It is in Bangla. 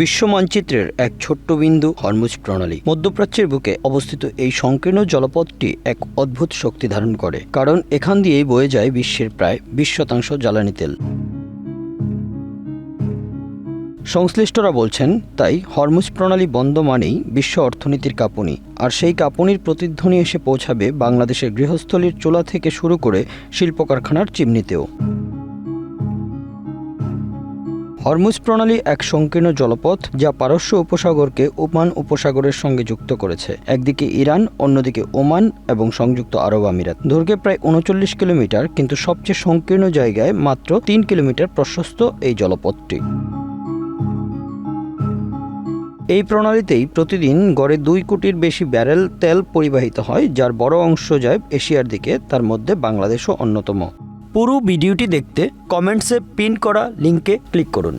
বিশ্ব মানচিত্রের এক ছোট্ট বিন্দু হরমুজ প্রণালী মধ্যপ্রাচ্যের বুকে অবস্থিত এই সংকীর্ণ জলপথটি এক অদ্ভুত শক্তি ধারণ করে, কারণ এখান দিয়েই বয়ে যায় বিশ্বের প্রায় বিশ শতাংশ জ্বালানি তেল। সংশ্লিষ্টরা বলছেন, তাই হরমুজ প্রণালী বন্ধ মানেই বিশ্ব অর্থনীতির কাঁপুনি, আর সেই কাঁপুনির প্রতিধ্বনি এসে পৌঁছাবে বাংলাদেশের গৃহস্থলীর চোলা থেকে শুরু করে শিল্প কারখানার চিমনিতেও। হরমুজ প্রণালী এক সংকীর্ণ জলপথ যা পারস্য উপসাগরকে ওমান উপসাগরের সঙ্গে যুক্ত করেছে। একদিকে ইরান, অন্যদিকে ওমান এবং সংযুক্ত আরব আমিরাত। দৈর্ঘ্যে প্রায় উনচল্লিশ কিলোমিটার, কিন্তু সবচেয়ে সংকীর্ণ জায়গায় মাত্র তিন কিলোমিটার প্রশস্ত এই জলপথটি। এই প্রণালীতেই প্রতিদিন গড়ে দুই কোটির বেশি ব্যারেল তেল পরিবাহিত হয়, যার বড় অংশ যায় এশিয়ার দিকে, তার মধ্যে বাংলাদেশও অন্যতম। পুরো ভিডিওটি দেখতে কমেন্টসে পিন করা লিঙ্কে ক্লিক করুন।